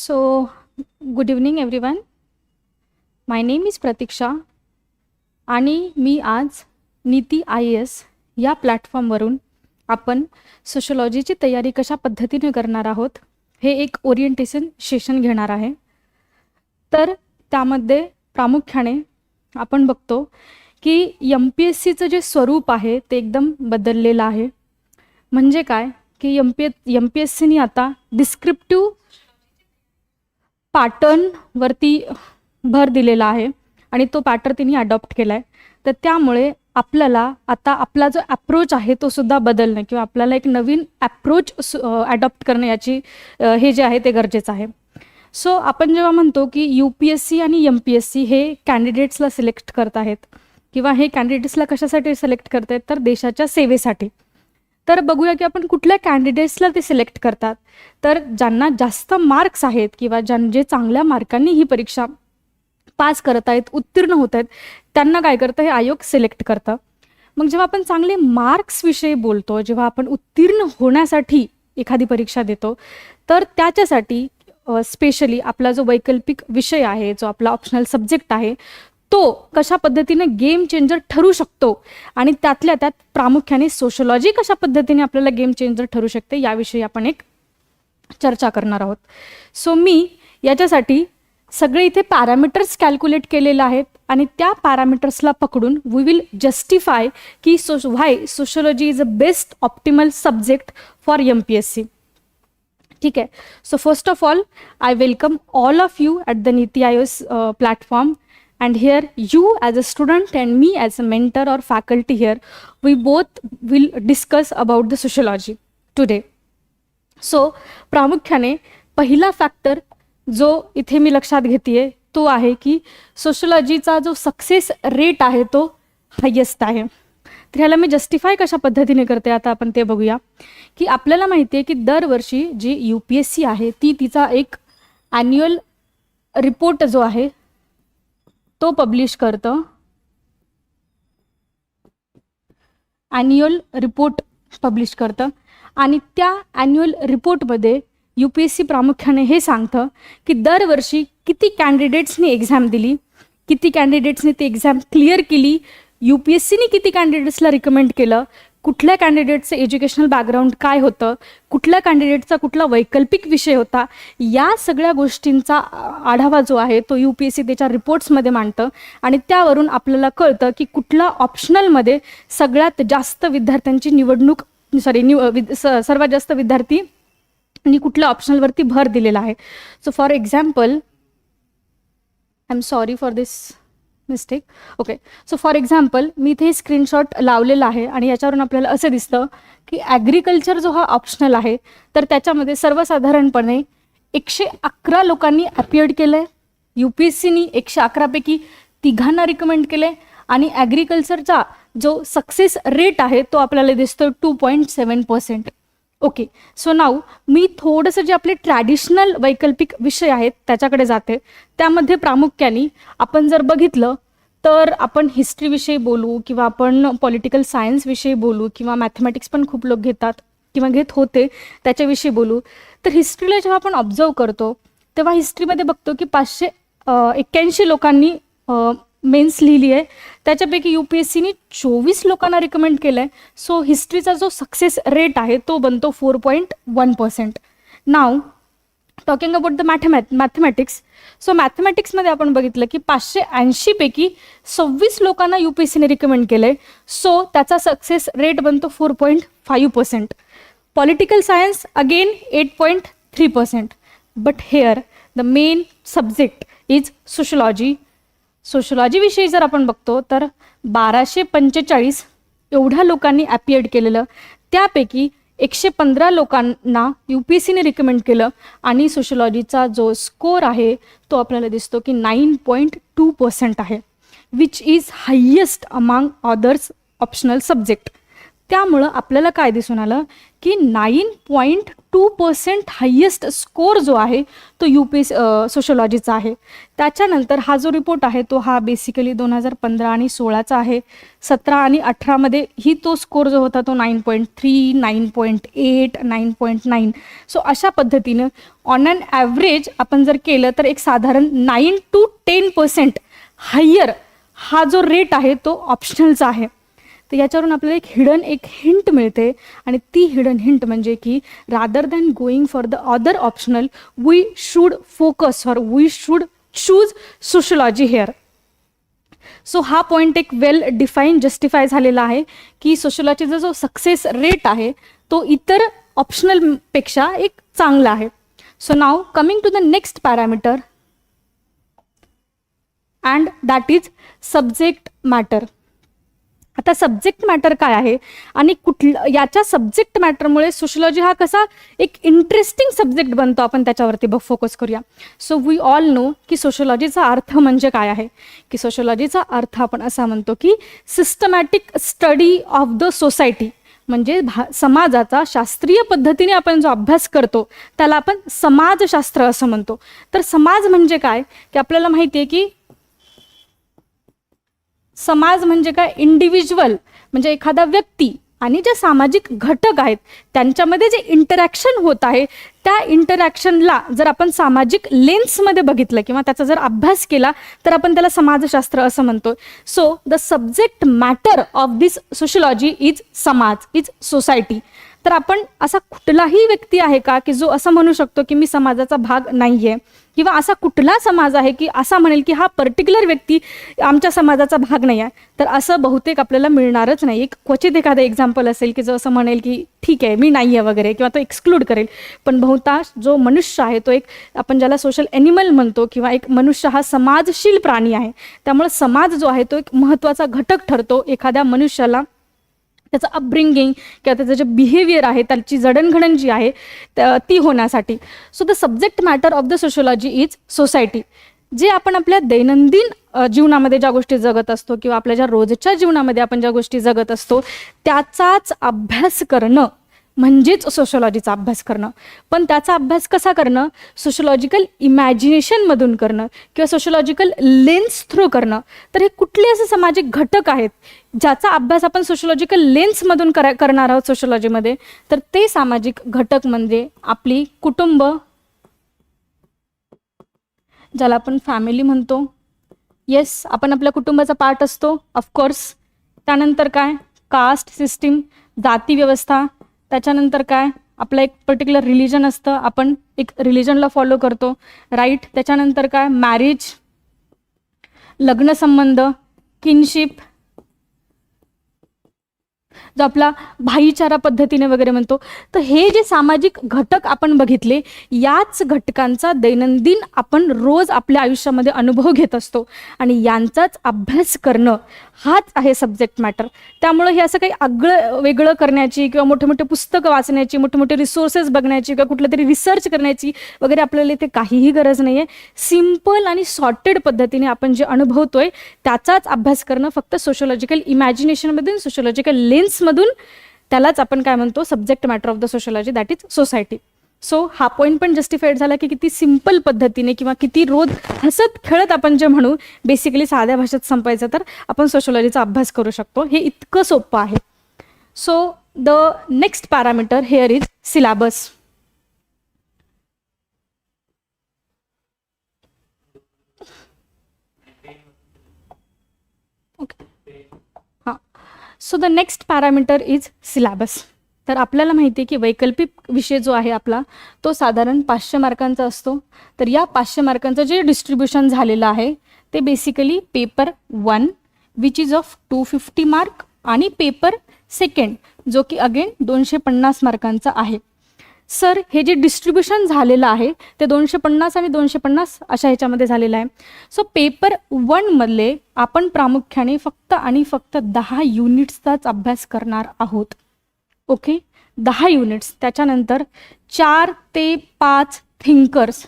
So, good evening everyone. My name is प्रतीक्षा आणि मी आज नीती आय एस या प्लॅटफॉर्मवरून आपण सोशोलॉजीची तयारी कशा पद्धतीने करणार आहोत हे एक ओरिएंटेशन सेशन घेणार आहे. तर त्यामध्ये प्रामुख्याने आपण बघतो की एम पी एस सीचं जे स्वरूप आहे ते एकदम बदललेलं आहे. म्हणजे काय? की M P M P S सीनी आता डिस्क्रिप्टिव्ह पॅटर्नवरती भर दिलेला आहे आणि तो पॅटर्न तिने अडॉप्ट केला आहे तर त्यामुळे आपल्याला आता आपला जो ॲप्रोच आहे तो सुद्धा बदलणं किंवा आपल्याला एक नवीन ॲप्रोच ॲडॉप्ट करणं याची हे जे आहे ते गरजेचं आहे. सो आपण जेव्हा म्हणतो की यू पी एस सी आणि एम पी एस सी हे कॅन्डिडेट्सला सिलेक्ट करत आहेत किंवा हे कॅन्डिडेट्सला कशासाठी सिलेक्ट करत आहेत तर देशाच्या सेवेसाठी. तर बघूया की आपण कुठल्या कॅन्डिडेट्सला ते सिलेक्ट करतात. तर ज्यांना जास्त मार्क्स आहेत किंवा ज्यां जे चांगल्या मार्कांनी ही परीक्षा पास करत आहेत उत्तीर्ण होत आहेत त्यांना काय करतं? हे आयोग सिलेक्ट करतं. मग जेव्हा आपण चांगले मार्क्सविषयी बोलतो जेव्हा आपण उत्तीर्ण होण्यासाठी एखादी परीक्षा देतो तर त्याच्यासाठी स्पेशली आपला जो वैकल्पिक विषय आहे जो आपला ऑप्शनल सब्जेक्ट आहे तो कशा पद्धतीने गेम चेंजर ठरू शकतो? आणि त्यातल्या त्यात प्रामुख्याने सोशोलॉजी कशा पद्धतीने आपल्याला गेम चेंजर ठरू शकते याविषयी आपण एक चर्चा करणार आहोत. सो मी याच्यासाठी सगळे इथे पॅरामीटर्स कॅल्क्युलेट केलेले आहेत आणि त्या पॅरामीटर्सला पकडून वी विल जस्टिफाय की so why sociology is a best optimal subject for M P S C ठीक आहे. So first of all I welcome all of you at the Niti Ayos platform and here you as a student and me as a mentor or faculty here we both will discuss about the sociology today. So प्रामुख्याने पहिला factor जो इथे मी लक्षात घेते तो आहे की सोशोलॉजीचा जो सक्सेस रेट आहे तो हायेस्ट आहे. तर ह्याला मी जस्टिफाय कशा पद्धतीने करते आता आपण ते बघूया. की आपल्याला माहिती आहे की दरवर्षी जी यू पी एस सी आहे ती तिचा एक ॲन्युअल रिपोर्ट जो आहे तो पब्लिश करतं. ॲन्युअल रिपोर्ट पब्लिश करतं. आणि त्या ॲन्युअल रिपोर्टमध्ये यू पी एस सी प्रामुख्याने हे सांगतं की दरवर्षी किती कॅन्डिडेट्सनी एक्झाम दिली किती कॅन्डिडेट्सनी ती एक्झाम क्लिअर केली यू पी एस सीने किती कॅन्डिडेट्सला रिकमेंड केलं कुठल्या कॅन्डिडेटचं एज्युकेशनल बॅकग्राऊंड काय होतं? कुठल्या कॅन्डिडेटचा कुठला वैकल्पिक विषय होता? या सगळ्या गोष्टींचा आढावा जो आहे तो यू पी एस सी त्याच्या रिपोर्ट्समध्ये मांडतं. आणि त्यावरून आपल्याला कळतं की कुठला ऑप्शनलमध्ये सगळ्यात जास्त विद्यार्थ्यांची निवडणूक सॉरी निव विद स सर्वात जास्त विद्यार्थी आणि कुठल्या ऑप्शनलवरती भर दिलेला आहे. So for example I am sorry for this mistake okay so for example मी इथे स्क्रीनशॉट लावलेला आहे आणि याच्यावरून आपल्याला असं दिसतं की ॲग्रिकल्चर जो हा ऑप्शनल आहे तर त्याच्यामध्ये सर्वसाधारणपणे एकशे अकरा लोकांनी अपियर्ड केलं आहे यू पी एस सीनी एकशे अकरापैकी तिघांना रिकमेंड केलं आहे आणि ॲग्रिकल्चरचा जो सक्सेस रेट आहे तो आपल्याला दिसतो two point seven percent okay so now मी थोडंसं जे आपले ट्रॅडिशनल वैकल्पिक विषय आहेत त्याच्याकडे जाते. त्यामध्ये प्रामुख्याने आपण जर बघितलं तर आपण हिस्ट्रीविषयी बोलू किंवा आपण पॉलिटिकल सायन्सविषयी बोलू किंवा मॅथमॅटिक्स पण खूप लोक घेतात किंवा घेत होते त्याच्याविषयी बोलू. तर हिस्ट्रीला जेव्हा आपण ऑब्झर्व करतो तेव्हा हिस्ट्रीमध्ये बघतो की पाचशे एक्क्याऐंशी लोकांनी मेन्स लिहिली आहे. त्याच्यापैकी यू पी एस सीनी चोवीस लोकांना रिकमेंड केलं आहे सो हिस्ट्रीचा जो सक्सेस रेट आहे तो बनतो four point one percent now talking about the मॅथमॅथ mathematics so मॅथमॅटिक्समध्ये आपण बघितलं की पाचशे ऐंशीपैकी सव्वीस लोकांना यू पी एस सीने रिकमेंड केलं आहे सो त्याचा सक्सेस रेट बनतो four point five percent political science again eight point three percent but here the main subject is sociology सोशोलॉजीविषयी जर आपण बघतो तर बाराशे पंचेचाळीस एवढ्या लोकांनी ॲपिएड केलेलं त्यापैकी एकशे पंधरा लोकांना यू पी एस सीने रिकमेंड केलं आणि सोशोलॉजीचा जो स्कोर आहे तो आपल्याला दिसतो की नाईन पॉईंट टू पर्सेंट आहे which is highest among others optional subject त्यामुळं आपल्याला काय दिसून आलं? की nine point two percent highest score जो आहे तो यू पी एस सोशोलॉजीचा आहे. त्याच्यानंतर हा जो रिपोर्ट आहे तो हा बेसिकली दोन हजार पंधरा आणि सोळाचा आहे. सतरा आणि अठरामध्ये ही तो स्कोर जो होता तो nine point three nine point eight nine point nine so अशा पद्धतीनं ऑन अन ॲव्हरेज आपण जर केलं तर एक साधारण nine two ten percent higher हा जो रेट आहे तो ऑप्शनलचा आहे. तर याच्यावरून आपल्याला एक हिडन एक हिंट मिळते. आणि ती हिडन हिंट म्हणजे की rather than going for the other optional we should focus or we should choose sociology here so हा पॉईंट एक वेल डिफाईन जस्टिफाय झालेला आहे की सोशलॉजीचा जो सक्सेस रेट आहे तो इतर ऑप्शनलपेक्षा एक चांगला आहे. So now coming to the next parameter and that is subject matter आता सब्जेक्ट मॅटर काय आहे? आणि कुठलं याच्या सब्जेक्ट मॅटरमुळे सोशलॉजी हा कसा एक इंटरेस्टिंग सब्जेक्ट बनतो आपण त्याच्यावरती बघ फोकस करूया. सो वी ऑल नो की सोशलॉजीचा अर्थ म्हणजे काय आहे? की सोशलॉजीचा अर्थ आपण असा म्हणतो की systematic study of the society म्हणजे भा समाजाचा शास्त्रीय पद्धतीने आपण जो अभ्यास करतो त्याला आपण समाजशास्त्र असं म्हणतो. तर समाज म्हणजे काय? की आपल्याला माहिती आहे की समाज म्हणजे काय? इंडिव्हिज्युअल म्हणजे एखादा व्यक्ती आणि जे सामाजिक घटक आहेत त्यांच्यामध्ये जे इंटरॅक्शन होत आहे त्या इंटरॅक्शनला जर आपण सामाजिक लेन्समध्ये बघितलं किंवा त्याचा जर अभ्यास केला तर आपण त्याला समाजशास्त्र असं म्हणतो so the subject matter of this sociology is समाज इज सोसायटी तर आपण असा कुठलाही व्यक्ती आहे का की जो असं म्हणू शकतो की मी समाजाचा भाग नाही आहे किंवा असा कुठला समाज आहे की असा म्हणेल की हा पर्टिक्युलर व्यक्ती आमच्या समाजाचा भाग नाही आहे तर असं बहुतेक आपल्याला मिळणारच नाही. एक क्वचित एखादं एक्झाम्पल असेल की जो असं म्हणेल की ठीक आहे मी नाही आहे वगैरे किंवा तो एक्सक्लूड करेल. पण बहुतांश जो मनुष्य आहे तो एक आपण ज्याला सोशल ॲनिमल म्हणतो किंवा एक मनुष्य हा समाजशील प्राणी आहे. त्यामुळे समाज जो आहे तो एक महत्त्वाचा घटक ठरतो एखाद्या मनुष्याला. त्याचं अपब्रिंगिंग किंवा त्याचं जे बिहेवियर आहे त्याची जडणघडण जी आहे त- ती होण्यासाठी. So the subject matter of the sociology is society जे आपण आपल्या दैनंदिन जीवनामध्ये ज्या गोष्टी जगत असतो किंवा आपल्या ज्या रोजच्या जीवनामध्ये आपण ज्या गोष्टी जगत असतो त्याचाच अभ्यास करणं म्हणजेच सोशोलॉजीचा अभ्यास करणं. पण त्याचा अभ्यास कसा करणं? सोशोलॉजिकल इमॅजिनेशनमधून करणं किंवा सोशोलॉजिकल लेन्स थ्रू करणं. तर हे कुठले असे सामाजिक घटक आहेत ज्याचा अभ्यास आपण सोशोलॉजिकल लेन्समधून करा करणार आहोत सोशोलॉजीमध्ये तर ते सामाजिक घटक म्हणजे आपली कुटुंब. ज्याला आपण फॅमिली म्हणतो. येस आपण आपल्या कुटुंबाचा पार्ट असतो ऑफकोर्स त्यानंतर काय? कास्ट सिस्टीम जाती व्यवस्था. त्याच्यानंतर काय? आपलं एक पर्टिक्युलर रिलिजन असतं. आपण एक रिलिजनला फॉलो करतो. राईट त्याच्यानंतर काय? मॅरेज लग्नसंबंध किनशिप जो आपला भाईचारा पद्धतीने वगैरे म्हणतो. तर हे जे सामाजिक घटक आपण बघितले याच घटकांचा दैनंदिन आपण रोज आपल्या आयुष्यामध्ये अनुभव घेत असतो. आणि यांचाच अभ्यास करणं हाच आहे सब्जेक्ट मॅटर त्यामुळं हे असं काही आगळं वेगळं करण्याची किंवा मोठे मोठे पुस्तकं वाचण्याची मोठे मोठे रिसोर्सेस बघण्याची किंवा कुठलं तरी रिसर्च करण्याची वगैरे आपल्याला इथे काहीही गरज नाही आहे सिंपल आणि सॉर्टेड पद्धतीने आपण जे अनुभवतोय त्याचाच अभ्यास करणं फक्त सोशोलॉजिकल इमॅजिनेशनमधून सोशोलॉजिकल लेन्समधून मधून त्यालाच आपण काय म्हणतो subject matter of the sociology that is society so हा पॉईंट पण जस्टिफाईड झाला की किती सिंपल पद्धतीने किंवा किती रोज हसत खेळत आपण जे म्हणू बेसिकली साध्या भाषेत संपायचं तर आपण सोशोलॉजीचा अभ्यास करू शकतो. हे इतकं सोपं आहे. So the next parameter here is syllabus okay हां so the next parameter is syllabus तर आपल्याला माहिती आहे की वैकल्पिक विषय जो आहे आपला तो साधारण पाचशे मार्कांचा असतो. तर या पाचशे मार्कांचं जे डिस्ट्रीब्युशन झालेलं आहे ते basically paper one which is of two fifty mark आणि पेपर सेकंड जो की अगेन दोनशे पन्नास मार्कांचा आहे. सर हे जे डिस्ट्रीब्युशन झालेलं आहे ते दोनशे पन्नास आणि दोनशे पन्नास अशा ह्याच्यामध्ये झालेलं आहे. सो पेपर वनमधले आपण प्रामुख्याने फक्त आणि फक्त दहा युनिट्सचाच अभ्यास करणार आहोत. ओके दहा युनिट्स त्याच्यानंतर चार ते पाच थिंकर्स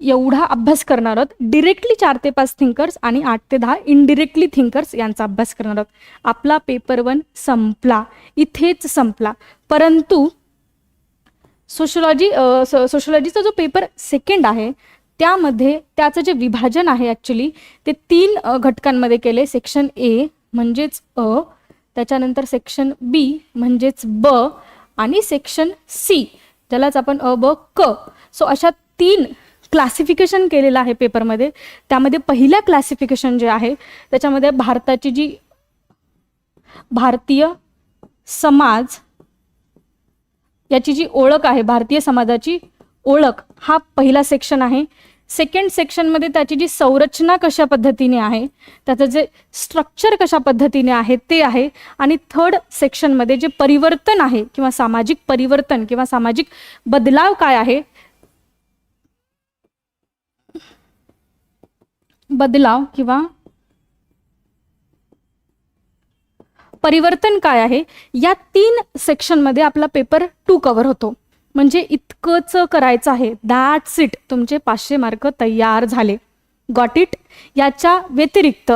एवढा अभ्यास करणार आहोत. डिरेक्टली चार ते पाच थिंकर्स आणि आठ ते दहा इनडिरेक्टली थिंकर्स यांचा अभ्यास करणार आहोत. आपला पेपर वन संपला. इथेच संपला. परंतु सोशलॉजी सोशलॉजीचा जो पेपर सेकंड आहे त्यामध्ये त्याचं जे विभाजन आहे ॲक्च्युली ते तीन घटकांमध्ये केले. सेक्शन ए म्हणजेच अ त्याच्यानंतर सेक्शन बी म्हणजेच ब आणि सेक्शन सी ज्यालाच आपण अ ब क. सो अशा तीन क्लासिफिकेशन केलेलं आहे पेपरमध्ये त्यामध्ये पहिल्या क्लासिफिकेशन जे आहे त्याच्यामध्ये भारताची जी भारतीय समाज याची जी ओळख आहे भारतीय समाजाची ओळख हा पहिला सेक्शन आहे. सेकंड सेक्शनमध्ये त्याची जी संरचना कशा पद्धतीने आहे त्याचं जे स्ट्रक्चर कशा पद्धतीने आहे ते आहे. आणि थर्ड सेक्शनमध्ये जे परिवर्तन आहे किंवा सामाजिक परिवर्तन किंवा सामाजिक बदलाव काय आहे बदलाव किंवा परिवर्तन काय आहे या तीन सेक्शनमध्ये आपला पेपर टू कव्हर होतो. म्हणजे इतकंच करायचं आहे. दॅट्स इट तुमचे पाचशे मार्क तयार झाले. गॉट इट याच्या व्यतिरिक्त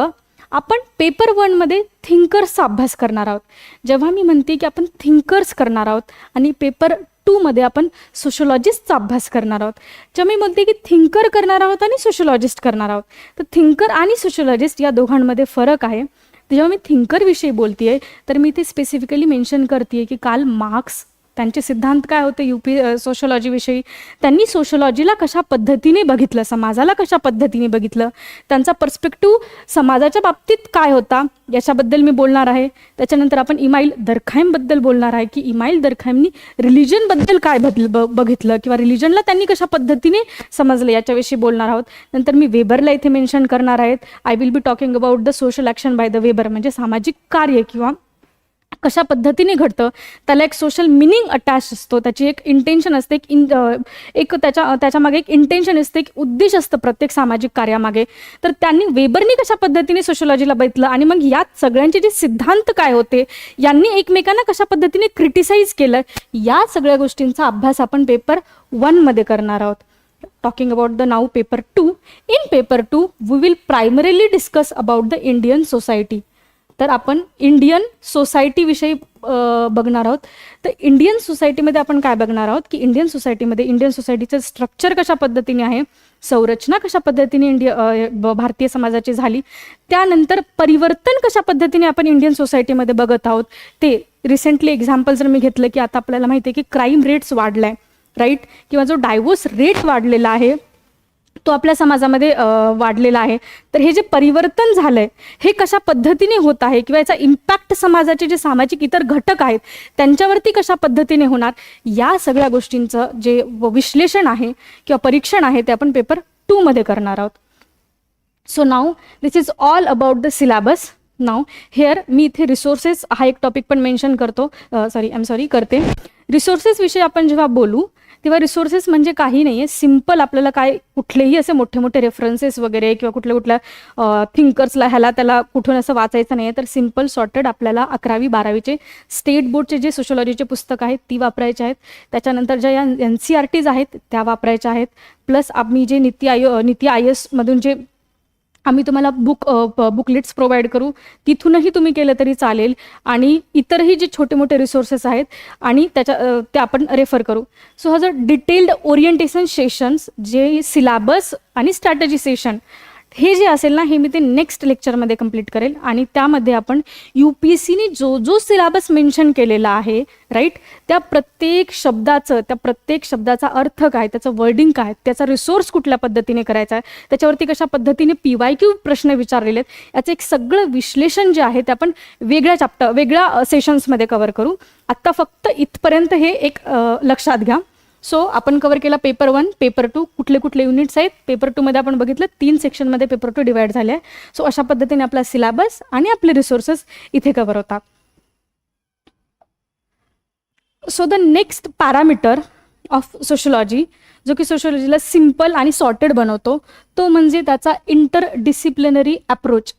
आपण पेपर वनमध्ये थिंकर्सचा अभ्यास करणार आहोत. जेव्हा मी म्हणते की आपण थिंकर्स करणार आहोत आणि पेपर टूमध्ये आपण सोशोलॉजिस्टचा अभ्यास करणार आहोत. जेव्हा मी म्हणते की थिंकर करणार आहोत आणि सोशोलॉजिस्ट करणार आहोत. तर थिंकर आणि सोशोलॉजिस्ट या दोघांमध्ये फरक आहे. जेव्हा मी थिंकरविषयी बोलते आहे तर मी ते स्पेसिफिकली मेन्शन करते आहे की काल मार्क्स त्यांचे सिद्धांत काय होते? यू पी सोशोलॉजीविषयी त्यांनी सोशोलॉजीला कशा पद्धतीने बघितलं? समाजाला कशा पद्धतीने बघितलं? त्यांचा पर्स्पेक्टिव्ह समाजाच्या बाबतीत काय होता? याच्याबद्दल मी बोलणार आहे. त्याच्यानंतर आपण इमाईल दरखाईमबद्दल बोलणार आहे की इमाईल दरखाईमनी रिलिजनबद्दल काय बदल ब बघितलं? किंवा रिलिजनला त्यांनी कशा पद्धतीने समजलं? याच्याविषयी बोलणार आहोत. नंतर मी वेबरला इथे मेन्शन करणार आहेत. I will be talking about the social action by the Weber म्हणजे सामाजिक कार्य किंवा कशा पद्धतीने घडतं त्याला एक सोशल मिनिंग अटॅच असतो. त्याची एक इंटेन्शन असते एक इन एक त्याच्या त्याच्यामागे एक इंटेन्शन असते एक उद्देश असतं प्रत्येक सामाजिक कार्यामागे. तर त्यांनी वेबरनी कशा पद्धतीने सोशोलॉजीला बघितलं आणि मग यात सगळ्यांचे जे सिद्धांत काय होते यांनी एकमेकांना कशा पद्धतीने क्रिटिसाइज केलं या सगळ्या गोष्टींचा अभ्यास आपण पेपर वनमध्ये करणार आहोत. Talking about the now paper two in paper two we will primarily discuss about the Indian society तर आपण इंडियन सोसायटीविषयी बघणार आहोत. तर इंडियन सोसायटीमध्ये आपण काय बघणार आहोत? की इंडियन सोसायटीमध्ये इंडियन सोसायटीचं स्ट्रक्चर कशा पद्धतीने आहे? संरचना कशा पद्धतीने इंडिया भारतीय समाजाची झाली? त्यानंतर परिवर्तन कशा पद्धतीने आपण इंडियन सोसायटीमध्ये बघत आहोत? ते रिसेंटली एक्झाम्पल जर मी घेतलं की आता आपल्याला माहिती आहे की क्राईम रेट्स वाढलाय राईट किंवा जो डायवोर्स रेट वाढलेला आहे तो आपल्या समाजामध्ये वाढलेला आहे. तर हे जे परिवर्तन झालंय हे कशा पद्धतीने होत आहे किंवा याचा इम्पॅक्ट समाजाचे जे सामाजिक इतर घटक आहेत त्यांच्यावरती कशा पद्धतीने होणार या सगळ्या गोष्टींचं जे व- विश्लेषण आहे किंवा परीक्षण आहे ते आपण पेपर टूमध्ये करणार आहोत. So now this is all about the syllabus now here मी इथे रिसोर्सेस हा एक टॉपिक पण मेन्शन करतो. सॉरी आय एम सॉरी करते. रिसोर्सेस विषयी आपण जेव्हा बोलू तेव्हा रिसोर्सेस म्हणजे काही नाही आहे सिंपल आपल्याला काय कुठलेही असे मोठे मोठे रेफरन्सेस वगैरे किंवा कुठल्या कुठल्या थिंकर्सला ह्याला त्याला कुठून असं वाचायचं नाही आहे तर सिंपल सॉर्टेड आपल्याला अकरावी बारावीचे स्टेट बोर्डचे जे सोशोलॉजीचे पुस्तक आहेत ती वापरायचे आहेत. त्याच्यानंतर ज्या या एन सी आर टीज आहेत त्या वापरायच्या आहेत. प्लस आम्ही जे नीती आयो नीती आय एसमधून जे आम्ही तुम्हाला बुक बुकलेट्स प्रोव्हाइड करू. तिथूनही तुम्ही केलं तरी चालेल. आणि इतरही जे छोटे मोठे रिसोर्सेस आहेत आणि त्याच्या ते आपण रेफर करू. सो हा जो डिटेल्ड ओरिएंटेशन सेशन्स जे सिलेबस आणि स्ट्रॅटजी सेशन हे जे असेल ना हे मी ते नेक्स्ट लेक्चरमध्ये कंप्लीट करेल. आणि त्यामध्ये आपण यू पी एस सीने जो जो सिलेबस मेन्शन केलेला आहे राईट त्या प्रत्येक शब्दाचं त्या प्रत्येक शब्दाचा अर्थ काय त्याचं वर्डिंग काय त्याचा रिसोर्स कुठल्या पद्धतीने करायचा आहे त्याच्यावरती कशा पद्धतीने पी वाय क्यू प्रश्न विचारलेले आहेत याचं एक सगळं विश्लेषण जे आहे ते आपण वेगळ्या चॅप्टर वेगळ्या सेशन्समध्ये कव्हर करू. आत्ता फक्त इथपर्यंत हे एक लक्षात घ्या. सो आपण कव्हर केला पेपर वन पेपर टू कुठले कुठले युनिट्स आहेत? पेपर टूमध्ये आपण बघितलं तीन सेक्शनमध्ये पेपर टू डिवाइड झाले आहे. सो अशा पद्धतीने आपला सिलेबस आणि आपले रिसोर्सेस इथे कव्हर होतात so the next parameter of sociology जो की सोशोलॉजीला सिंपल आणि सॉर्टेड बनवतो तो म्हणजे त्याचा इंटर डिसिप्लिनरी अप्रोच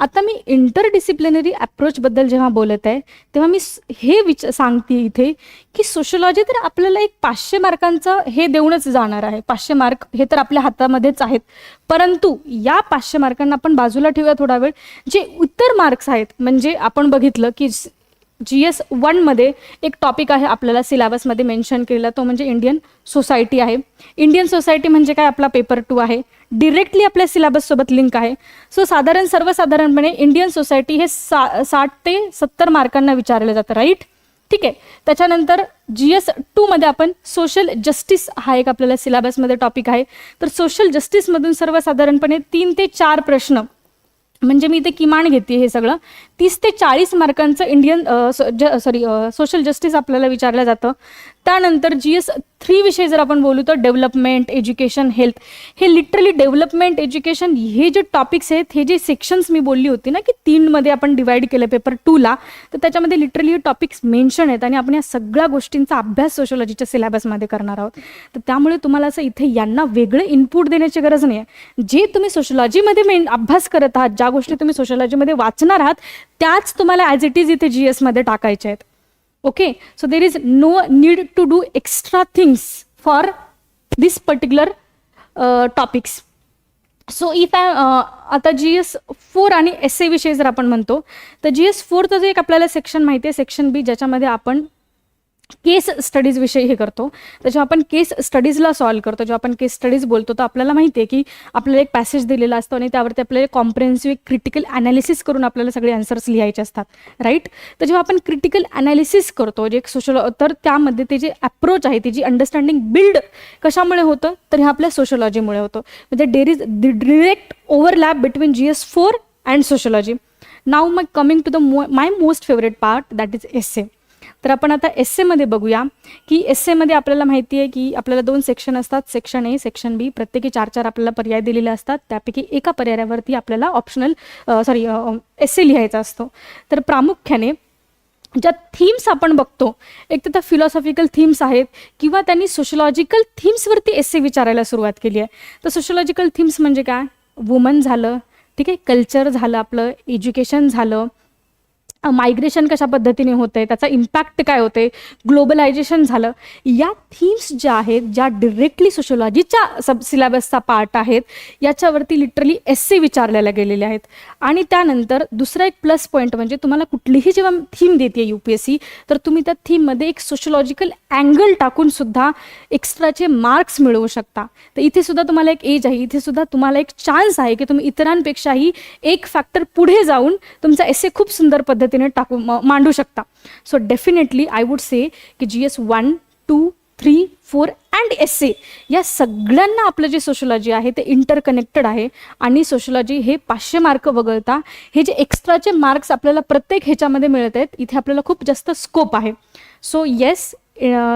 आता मी इंटरडिसिप्लिनरी अप्रोचबद्दल जेव्हा बोलत आहे तेव्हा मी हे विच सांगते इथे की सोशलॉजी तर आपल्याला एक पाचशे मार्कांचं हे देऊनच जाणार आहे. पाचशे मार्क हे तर आपल्या हातामध्येच आहेत. परंतु या पाचशे मार्कांना आपण बाजूला ठेवूया थोडा वेळ. जे इतर मार्क्स आहेत म्हणजे आपण बघितलं की जी एस वनमध्ये एक टॉपिक आहे आपल्याला सिलेबसमध्ये मेन्शन केलेला तो म्हणजे इंडियन सोसायटी आहे. इंडियन सोसायटी म्हणजे काय? आपला पेपर टू आहे. डिरेक्टली आपल्या सिलेबससोबत लिंक आहे. सो साधारण सर्वसाधारणपणे इंडियन सोसायटी हे सा साठ ते सत्तर मार्कांना विचारलं जातं राईट ठीक आहे. त्याच्यानंतर जी एस टूमध्ये आपण सोशल जस्टिस हा एक आपल्याला सिलेबसमध्ये टॉपिक आहे. तर सोशल जस्टिसमधून सर्वसाधारणपणे तीन ते चार प्रश्न म्हणजे मी इथे किमान घेते हे सगळं. तीस ते चाळीस मार्कांचं इंडियन सॉरी सोशल जस्टिस आपल्याला विचारलं जातं. त्यानंतर जी एस थ्री विषयी जर आपण बोलू तर डेव्हलपमेंट एज्युकेशन हेल्थ हे लिटरली डेव्हलपमेंट एज्युकेशन हे जे टॉपिक्स आहेत हे जे सेक्शन्स मी बोलली होती ना की तीनमध्ये आपण डिवाईड केलं पेपर टूला तर त्याच्यामध्ये लिटरली हे टॉपिक्स मेन्शन आहेत आणि आपण या सगळ्या गोष्टींचा अभ्यास सोशोलॉजीच्या सिलेबसमध्ये करणार आहोत. तर त्यामुळे तुम्हाला असं इथे यांना वेगळं इनपुट देण्याची गरज नाही आहे जे तुम्ही सोशलॉजीमध्ये मेन अभ्यास करत आहात ज्या गोष्टी तुम्ही सोशलॉजीमध्ये वाचणार आहात त्याच तुम्हाला ॲज इट इज इथे जी एसमध्ये टाकायच्या आहेत. Okay so there is no need to do extra things for this particular topics so if I आता जी एस फोर आणि एस ए विषयी जर आपण म्हणतो तर जी एस फोरचं जे एक आपल्याला सेक्शन माहिती आहे सेक्शन बी ज्याच्यामध्ये आपण केस स्टडीज विषयी हे करतो. तर जेव्हा आपण केस स्टडीजला सॉल्व करतो जेव्हा आपण केस स्टडीज बोलतो तर आपल्याला माहिती आहे की आपल्याला एक पॅसेज दिलेला असतो आणि त्यावरती आपल्याला कॉम्प्रेन्सिव्ह क्रिटिकल ॲनालिसिस करून आपल्याला सगळे आन्सर्स लिहायचे असतात. राईट तर जेव्हा आपण क्रिटिकल ॲनालिसिस करतो जे एक सोशल तर त्यामध्ये ते जे अप्रोच आहे ती जी अंडरस्टँडिंग बिल्ड कशामुळे होतं? तर हे आपल्या सोशलॉजीमुळे होतं. म्हणजे there is direct overlap between G S four and sociology now मग कमिंग टू द मो my most favourite part that is S A तर आपण आता एस एमध्ये बघूया की एस एमध्ये आपल्याला माहिती आहे की आपल्याला दोन सेक्शन असतात. सेक्शन ए सेक्शन बी प्रत्येकी चार चार आपल्याला पर्याय दिलेले असतात. त्यापैकी एका पर्यायावरती आपल्याला ऑप्शनल सॉरी एस ए लिहायचा असतो. तर प्रामुख्याने ज्या थीम्स आपण बघतो एक तर त्या फिलॉसॉफिकल थीम्स आहेत किंवा त्यांनी सोशलॉजिकल थीम्सवरती एस ए विचारायला सुरुवात केली आहे. तर सोशलॉजिकल थीम्स म्हणजे काय? वुमन झालं ठीक आहे? कल्चर झालं आपलं एज्युकेशन झालं मायग्रेशन कशा पद्धतीने होते त्याचा इम्पॅक्ट काय होते ग्लोबलायझेशन झालं. या थीम्स ज्या आहेत ज्या डिरेक्टली सोशोलॉजीच्या सब सिलेबसचा पार्ट आहेत याच्यावरती लिटरली एस विचारलेल्या गेलेल्या आहेत. आणि त्यानंतर दुसरा एक प्लस पॉईंट म्हणजे तुम्हाला कुठलीही जेव्हा थीम देते यू पी एस सी तर तुम्ही त्या थीममध्ये एक सोशोलॉजिकल अँगल टाकून सुद्धा एक्स्ट्राचे मार्क्स मिळवू शकता. तर इथे सुद्धा तुम्हाला एक एज आहे इथे सुद्धा तुम्हाला एक चान्स आहे की तुम्ही इतरांपेक्षाही एक फॅक्टर पुढे जाऊन तुमचा एसे खूप सुंदर पद्धतीने टाकू मांडू शकता. So definitely I would say की G S one two three four and S A या सगळ्यांना आपलं जे सोशोलॉजी आहे ते इंटरकनेक्टेड आहे. आणि सोशोलॉजी हे पाचशे मार्क वगळता हे जे एक्स्ट्राचे मार्क्स आपल्याला प्रत्येक ह्याच्यामध्ये मिळत आहेत इथे आपल्याला खूप जास्त स्कोप आहे. सो येस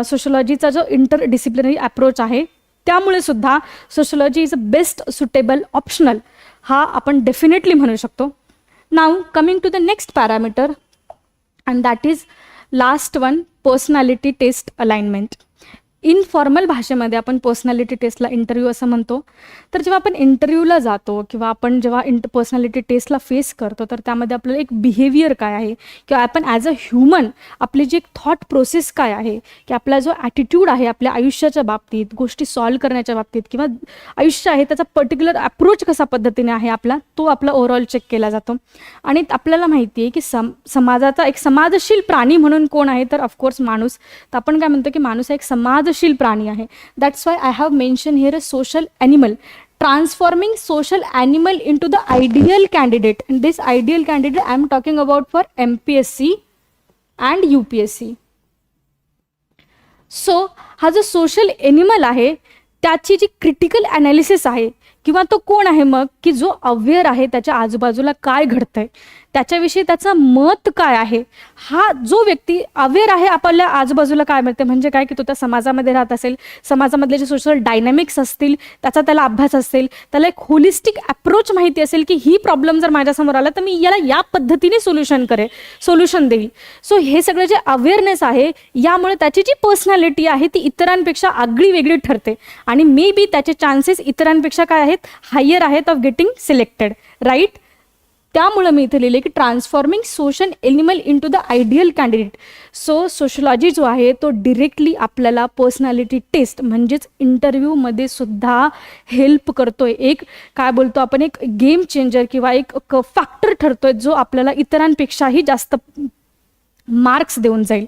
सोशोलॉजीचा जो इंटर डिसिप्लिनरी अप्रोच आहे त्यामुळे सुद्धा sociology is a best suitable optional हा आपण डेफिनेटली म्हणू शकतो. Now coming to the next parameter and that is last one personality test alignment. Informal भाषेमध्ये आपण पर्सनॅलिटी टेस्टला इंटरव्ह्यू असं म्हणतो. तर जेव्हा आपण इंटरव्ह्यूला जातो किंवा आपण जेव्हा इंट पर्सनॅलिटी टेस्टला फेस करतो तर त्यामध्ये आपल्याला एक बिहेवियर काय आहे? किंवा आपण ॲज अ ह्युमन आपली जी एक थॉट प्रोसेस काय आहे? की आपला जो ॲटिट्यूड आहे आपल्या आयुष्याच्या बाबतीत गोष्टी सॉल्व करण्याच्या बाबतीत किंवा आयुष्य आहे त्याचा पर्टिक्युलर अप्रोच कसा पद्धतीने आहे आपला तो आपला ओव्हरऑल चेक केला जातो. आणि आपल्याला माहिती आहे की सम समाजाचा एक समाजशील प्राणी म्हणून कोण आहे? तर ऑफकोर्स माणूस. तर आपण काय म्हणतो की माणूस हा एक समाज समाजशील प्राणी आहे. That's why I have mention here a social animal transforming social animal into the ideal candidate and this ideal candidate I am talking about for M P S C and U P S C so हा जो social animal आहे त्याची जी critical analysis आहे किंवा तो कोण आहे मग? की जो अवेअर आहे त्याच्या आजूबाजूला काय घडतंय? त्याच्याविषयी त्याचं मत काय आहे? हा जो व्यक्ती अवेअर आहे आपल्या आजूबाजूला काय मिळते म्हणजे काय की तो त्या समाजामध्ये राहत असेल समाजामधले जे सोशल डायनॅमिक्स असतील त्याचा त्याला अभ्यास असेल त्याला एक होलिस्टिक अप्रोच माहिती असेल की ही प्रॉब्लेम जर माझ्यासमोर आला तर मी याला या पद्धतीने सोल्युशन करेल सोल्युशन देईल सो हे सगळं जे अवेअरनेस आहे यामुळे त्याची जी पर्सनॅलिटी आहे ती इतरांपेक्षा आगळी वेगळी ठरते. आणि मे बी त्याचे चान्सेस इतरांपेक्षा काय आहे आहेत हायर आहेत ऑफ गेटिंग सिलेक्टेड राईट त्यामुळं मी इथे लिहिले की transforming social animal into the ideal candidate so sociology जो आहे तो डिरेक्टली आपल्याला पर्सनॅलिटी टेस्ट म्हणजेच इंटरव्ह्यूमध्ये सुद्धा हेल्प करतोय. एक काय बोलतो आपण एक गेम चेंजर किंवा एक फॅक्टर ठरतोय जो आपल्याला इतरांपेक्षाही जास्त मार्क्स देऊन जाईल.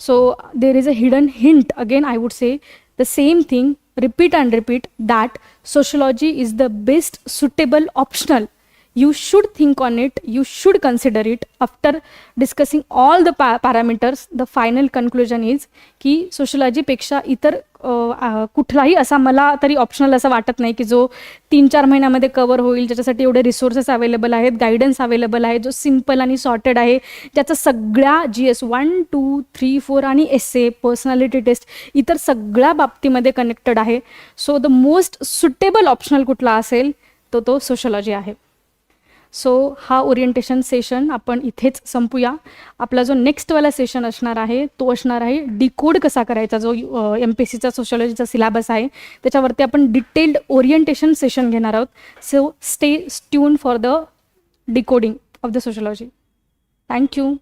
So there is a hidden hint again I would say the same thing repeat and repeat that sociology is the best suitable optional. You should think on it. You should consider it. After discussing all the pa parameters the final conclusion is ki sociology peksha itar कुठलाही असा मला तरी optional असं वाटत नाही की जो तीन चार महिन्यामध्ये कवर होईल ज्याच्यासाठी एवढे रिसोर्सेस अवेलेबल आहेत गायडन्स अवेलेबल आहे जो सिंपल आणि सॉर्टेड आहे ज्याचा सगळ्या G S one two three four आणि एस ए पर्सनॅलिटी टेस्ट इतर सगळ्या बाबतीमध्ये कनेक्टेड आहे. So the most suitable optional कुठला असेल तो तो सोशलॉजी आहे. सो हा ओरिएंटेशन सेशन आपण इथेच संपूया. आपला जो नेक्स्टवाला सेशन असणार आहे तो असणार आहे डिकोड कसा करायचा जो एम पी एस सीचा सोशॉलॉजीचा सिलेबस आहे. त्याच्यावरती आपण डिटेल्ड ओरिएंटेशन सेशन घेणार आहोत. So stay tune for the decoding of the sociology thank you